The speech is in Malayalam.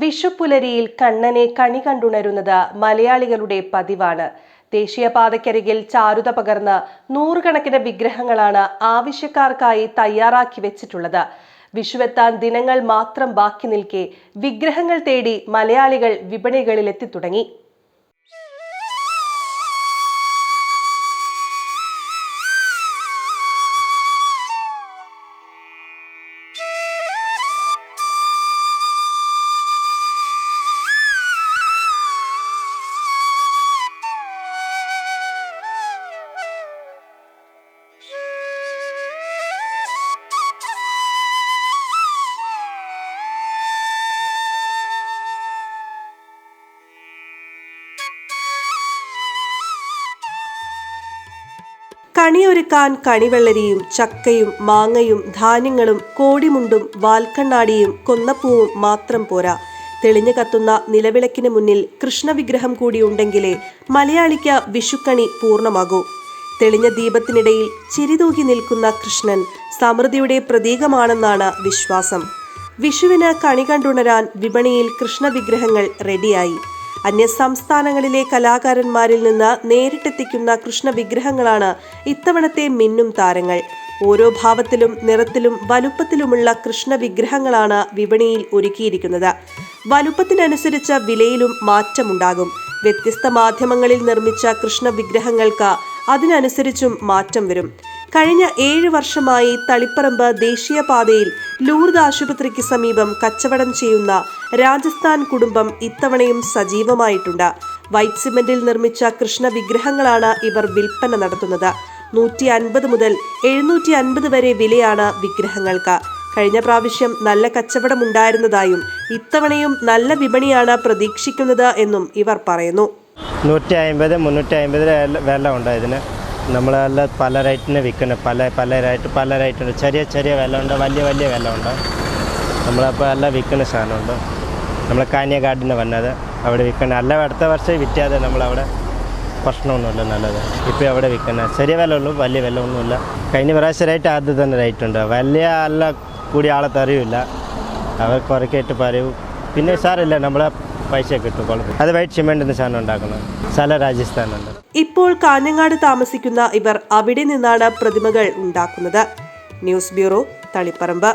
വിഷുപ്പുലരിയിൽ കണ്ണനെ കണി കണ്ടുണരുന്നത് മലയാളികളുടെ പതിവാണ്. ദേശീയപാതയ്ക്കരികിൽ ചാരുത പകർന്ന് നൂറുകണക്കിന് വിഗ്രഹങ്ങളാണ് ആവശ്യക്കാർക്കായി തയ്യാറാക്കി വെച്ചിട്ടുള്ളത്. വിഷുവെത്താൻ ദിനങ്ങൾ മാത്രം ബാക്കി നിൽക്കെ വിഗ്രഹങ്ങൾ തേടി മലയാളികൾ വിപണികളിലെത്തി തുടങ്ങി. കണിയൊരുക്കാൻ കണിവെള്ളരിയും ചക്കയും മാങ്ങയും ധാന്യങ്ങളും കോടിമുണ്ടും വാൽക്കണ്ണാടിയും കൊന്നപ്പൂവും മാത്രം പോരാ. തെളിഞ്ഞു കത്തുന്ന നിലവിളക്കിന് മുന്നിൽ കൃഷ്ണവിഗ്രഹം കൂടി ഉണ്ടെങ്കിലേ മലയാളിക്ക് വിഷുക്കണി പൂർണമാകൂ. തെളിഞ്ഞ ദീപത്തിനിടയിൽ ചിരിതൂകി നിൽക്കുന്ന കൃഷ്ണൻ സമൃദ്ധിയുടെ പ്രതീകമാണെന്നാണ് വിശ്വാസം. വിഷുവിന് കണി കണ്ടുണരാൻ വിപണിയിൽ കൃഷ്ണവിഗ്രഹങ്ങൾ റെഡിയായി. അന്യസംസ്ഥാനങ്ങളിലെ കലാകാരന്മാരിൽ നിന്ന് നേരിട്ടെത്തിക്കുന്ന കൃഷ്ണവിഗ്രഹങ്ങളാണ് ഇത്തവണത്തെ മിന്നും താരങ്ങൾ. ഓരോ ഭാവത്തിലും നിറത്തിലും വലുപ്പത്തിലുമുള്ള കൃഷ്ണവിഗ്രഹങ്ങളാണ് വിപണിയിൽ ഒരുക്കിയിരിക്കുന്നത്. വലുപ്പത്തിനനുസരിച്ച വിലയിലും മാറ്റമുണ്ടാകും. വ്യത്യസ്ത മാധ്യമങ്ങളിൽ നിർമ്മിച്ച കൃഷ്ണവിഗ്രഹങ്ങൾക്ക് അതിനനുസരിച്ചും മാറ്റം വരും. കഴിഞ്ഞ ഏഴ് വർഷമായി തളിപ്പറമ്പ് ദേശീയപാതയിൽ ലൂർദ് ആശുപത്രിക്ക് സമീപം കച്ചവടം ചെയ്യുന്ന രാജസ്ഥാൻ കുടുംബം ഇത്തവണയും സജീവമായിട്ടുണ്ട്. വൈറ്റ് സിമെന്റിൽ നിർമ്മിച്ച കൃഷ്ണ വിഗ്രഹങ്ങളാണ് ഇവർ വിൽപ്പന നടത്തുന്നത്. നൂറ്റി അൻപത് മുതൽ എഴുന്നൂറ്റി അൻപത് വരെ വിലയാണ് വിഗ്രഹങ്ങൾക്ക്. കഴിഞ്ഞ പ്രാവശ്യം നല്ല കച്ചവടമുണ്ടായിരുന്നതായും ഇത്തവണയും നല്ല വിപണിയാണ് പ്രതീക്ഷിക്കുന്നത് എന്നും ഇവർ പറയുന്നു. നൂറ്റി അമ്പത് മുന്നൂറ്റി അമ്പത് വില ഉണ്ട് നമ്മളെല്ലാം പല റേറ്റിന് വിൽക്കുന്നത് പല പല റേറ്റ് പല റേറ്റുണ്ട് ചെറിയ ചെറിയ വില ഉണ്ട് വലിയ വലിയ വില ഉണ്ട്. നമ്മളപ്പോൾ എല്ലാം വിൽക്കുന്ന സാധനമുണ്ട്. നമ്മൾ കാഞ്ഞങ്ങാടിന് വന്നത് അവിടെ വിൽക്കുന്ന. അല്ല അടുത്ത വർഷം വിറ്റാതെ നമ്മളവിടെ പ്രശ്നമൊന്നുമില്ല നല്ലത്. ഇപ്പോൾ അവിടെ വിൽക്കുന്നത് ചെറിയ വില ഉള്ളൂ വലിയ വില ഒന്നുമില്ല. കഴിഞ്ഞ പ്രാവശ്യം റേറ്റ് ആദ്യം തന്നെ റേറ്റ് ഉണ്ട്. വലിയ അല്ല കൂടി ആളെ തറിയില്ല. അവർ കുറയ്ക്കിട്ട് പറയൂ. പിന്നെ സാറില്ല നമ്മളെ പൈസ കിട്ടും കുഴപ്പം അത് വൈറ്റ് എന്ന സാധനം ഉണ്ടാക്കുന്നത് സ്ഥലം രാജസ്ഥാനുണ്ട്. ഇപ്പോൾ കാഞ്ഞങ്ങാട് താമസിക്കുന്ന ഇവർ അവിടെ നിന്നാണ് പ്രതിമകൾ ഉണ്ടാക്കുന്നത്. News bureau Taliparamba.